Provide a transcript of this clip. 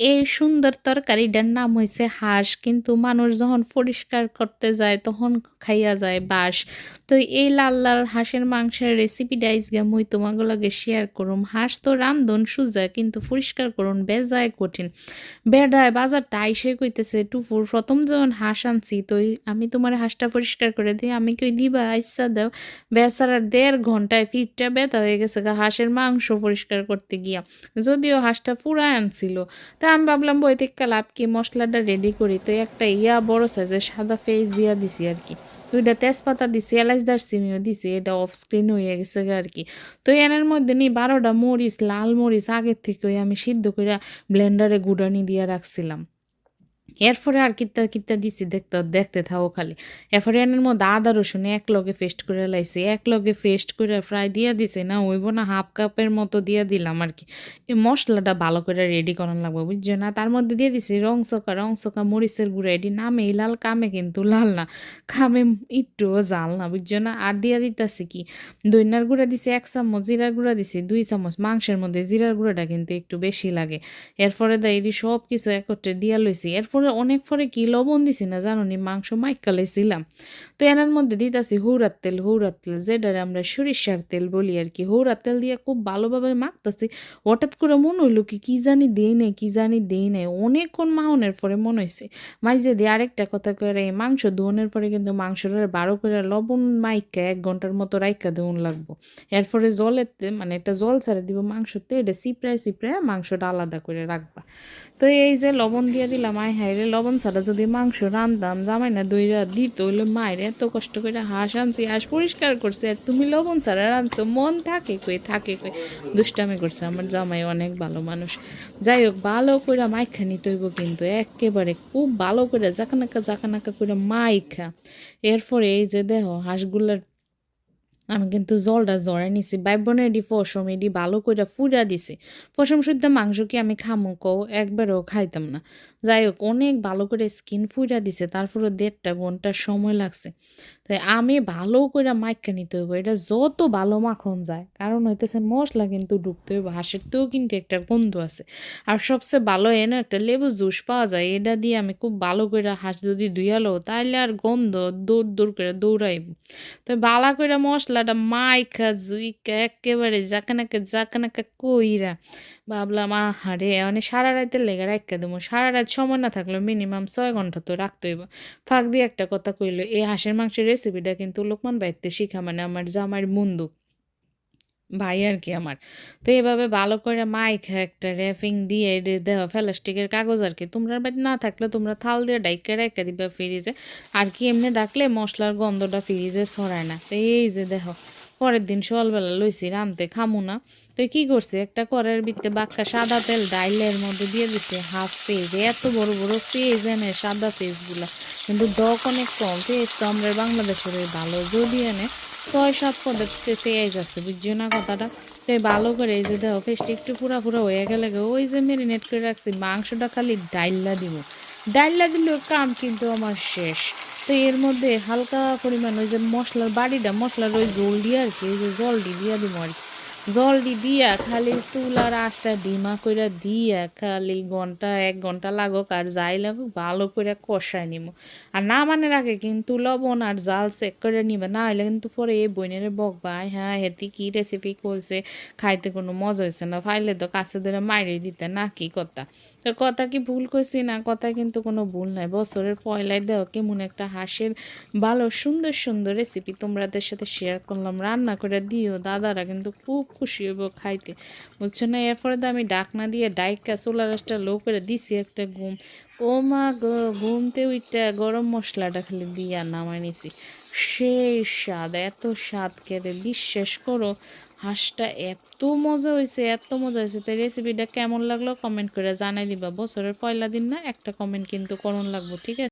এই সুন্দর তরকারিটার নাম হইছে হাঁস, কিন্তু মানুষ যখন পরিষ্কার করতে যায় তখন খাইয়া যায় বাঁশ। তো এই লাল লাল হাঁসের মাংসের রেসিপিটা আজকে মুই তোমাকে লগে শেয়ার করুম। হাঁস তো রান্ধন সুজা, কিন্তু পরিষ্কার করুন বেজায় কঠিন। বেড়ায় বাজারটা আইসে কইতেছে, টুপুর, প্রথম যখন হাঁস আনছি, তো আমি তোমার হাঁসটা পরিষ্কার করে দিই। আমি কই, দিবা, আইসা দাও। বেচারার দেড় ঘন্টায় ফিটটা ব্যথা হয়ে গেছে হাঁসের মাংস পরিষ্কার করতে গিয়া। যদিও হাঁসটা ফুরায় আনছিল, তা আমি ভাবলাম বই থেকে লাভ কি? মশলাটা রেডি করি। তো একটা ইয়া বড় সাইজের সাদা ফেস দিয়া দিছি আর কি দুইটা তেজপাতা দিছি, এলাচ দারচিনিও দিছি, এটা অফ স্ক্রিন হয়ে গেছে আর কি তো এনার মধ্যে নি বারোটা মরিচ, লাল মরিচ আগের থেকে আমি সিদ্ধ করে ব্লেন্ডারে গুড়ানি দিয়ে রাখছিলাম। এরপরে আর কিত্তা কিত্তা দিছি দেখতে দেখতে থাকো খালি। এরপরে এনের মধ্যে আদা রসুন এক লগে ফেস্ট করে লাইছি। এক লগে ফেস্ট করে ফ্রাই দিয়ে দিছি, না ওইব না হাফ কাপের মতো দিয়ে দিলাম আর কি। এই মশলাটা ভালো করে রেডি করান লাগবে, বুঝছ না? তার মধ্যে দিয়ে দিছি রং চকা রং চকা মরিচের গুঁড়া। এটি নামে লাল কামে কিন্তু লাল না। খামে একটুও জাল না, বুঝছ না? আর দিয়া দিতেছি কি? দইনার গুঁড়া দিছি এক চামচ, জিরার গুঁড়া দিছি দুই চামচ। মাংসের মধ্যে জিরার গুঁড়াটা কিন্তু একটু বেশি লাগে। এরপরে দা এটি সব কিছু একত্রে দিয়া লইছি। এরপরে অনেক পরে কি লবণ দিছি না জানো নি? মাংস মাইকা লাইছিলাম তো এনার মধ্যে দিতাছি হৌরার তেল হৌরার তেল, যেটারে আমরা সরিষার তেল বলি আর কি। হৌরার তেল দিয়ে খুব ভালোভাবে মাখতাছি। হঠাৎ করে মনে হইল কি কি জানি দেই নাই, কি জানি দেই নাই। অনেকক্ষণ মাহনের পরে মনে হয়েছে মাইজে দিয়ে আরেকটা কথা করে এই মাংস ধোনের পরে কিন্তু মাংসটার বারো করে লবণ মাইকা এক ঘণ্টার মতো রাইকা দেউন লাগবো। এরপরে জলের মানে একটা জল ছাড়া দিব মাংসতে, এটা সিপড়ায় সিপড়ায় মাংসটা আলাদা করে রাখবা। তো এই যে লবণ দিয়ে দিলাম, আয় হাইরে লবণ ছাড়া যদি মাংস রান্ধাম জামাই না দইরা দিত, হইলে মায়ের এত কষ্ট করে হাঁস আনছি, হাঁস পরিষ্কার করছে, আর তুমি লবণ ছাড়া রাঁধছো, মন থাকে কই থাকে কই। দুষ্টামি করছে, আমার জামাই অনেক ভালো মানুষ। যাই হোক ভালো করে মাইখা নিতে হইব কিন্তু, একেবারে খুব ভালো করে জাকানাকা জাকানাকা করে মাইখা। এরপরে এই যে দেহ হাঁসগুলার আমি কিন্তু জলটা জড়াই নিছি। বাইবনের এডি ফসম এডি ভালো করে ফুরা দিছি। ফসম শুদ্ধ মাংস কি আমি খামো? কও, একবারও খাইতাম না। যাই হোক অনেক ভালো করে স্কিন ফুইরা দিছে তারপরে দেড়টা ঘণ্টার সময় লাগছে। তাই আমি ভালো করে মাইকা নিতে হইব, এটা যত ভালো মাখন যায়। কারণ হইতেছে মশলা কিন্তু ঢুকতে হইব, হাঁসের তেও কিন্তু একটা গন্ধ আছে। আর সবচেয়ে ভালো এনে একটা লেবু জুস পাওয়া যায়, এটা দিয়ে আমি খুব ভালো করে হাঁস যদি ধুয়ালো তাইলে আর গন্ধ দৌড় দৌড় করে দৌড়াইব। তো বালা করে মশলাটা মাইখা জুইকা একেবারে জাকানাকে জাকানাকা কইরা ভাবলাম আহারে মানে সারা রাতের লেগে রাখা দেবো সারা রাত সময় না থাকলেও মিনিমাম ছয় ঘণ্টা তো রাখতে হইব ফাঁক দিয়ে একটা কথা কইলো, এই হাঁসের মাংসের রেসিপিটা কিন্তু লোকমান বাইতে শিখা মানে আমার জামাইয়ের বন্ধু ভাই আর কি আমার। তো এভাবে ভালো করে মাইখা একটা র্যাপিং দিয়ে দেওয়া প্লাস্টিকের কাগজ আর কি তোমরা বাড়ি না থাকলে তোমরা থাল দিয়ে ডাইকা রেখে দিবা ফ্রিজে আর কি এমনি ডাকলে মশলার গন্ধটা ফ্রিজে ছড়ায় না। তো এই যে দেখো, পরের দিন সকালবেলা লইছি, রানতে খামু না। তো কি করছে, একটা করের ভিতরে বাক্কা সাদা তেল ডাইলের মধ্যে দিয়ে দিছে হাফ পেজ এত বড় বড় পেজ এনে, সাদা পেজগুলা কিন্তু দক অনেক কম পেজ তো আমরা বাংলাদেশের ভালো, যদি এনে ছয় সাত পদের পেঁয়াজ আছে বুঝছ না কথাটা? তো ভালো করে এই যে দেখো পেস্টটা একটু পুরা পুরা হয়ে গেলে ওই যে মেরিনেট করে রাখছি, মাংসটা খালি ডাইল্লা দিব। ডাইল্লা দিলেও কাম কিন্তু আমার শেষ। তো এর মধ্যে হালকা পরিমাণ ওই যে মশলার বাড়িটা, মশলার ওই জল দিয়ে আর কি ওই যে জল দিয়ে দিব আর কি। জল দি দিয়া, খালি চুল আর আঁচটা ডিমা করে দিয়া, খালি ঘণ্টা, এক ঘণ্টা লাগুক আর যাই লাগুক ভালো করে কষায় নিব আর না মানে রাখে কিন্তু লবণ আর জাল চেক করে নিবে না হইলে কিন্তু পরে এই বইনের বকবা হ্যাঁ হেতি কি রেসিপি করছে? খাইতে কোনো মজা হয়েছে না, ফাইলে তো কাছে ধরে মাইরে দিতে, না কি কথা? তো কথা কি ভুল কইছি না, কথা কিন্তু কোনো ভুল নাই। বছরের পয়লায় দেও কেমন একটা হাঁসের ভালো সুন্দর সুন্দর রেসিপি তোমাদের সাথে শেয়ার করলাম, রান্না করে দিও, দাদারা কিন্তু খুব খুশি হইব খাইতে। বুঝছ না? এরপরে তো আমি ডাকনা দিয়ে ডাইকা সোলার রাসটা লো করে দিছি একটা ঘুম। ও মা ঘুমতে ওইটা গরম মশলাটা খালি দিয়া নামাই নিছি। সেই স্বাদ, এত স্বাদ কেড়ে বিশ্বাস করো, হাঁসটা এত মজা হয়েছে এত মজা হয়েছে তো রেসিপিটা কেমন লাগল কমেন্ট করে জানাই দিবা। বছরের পয়লা দিন না, একটা কমেন্ট কিন্তু করুন লাগবো, ঠিক আছে?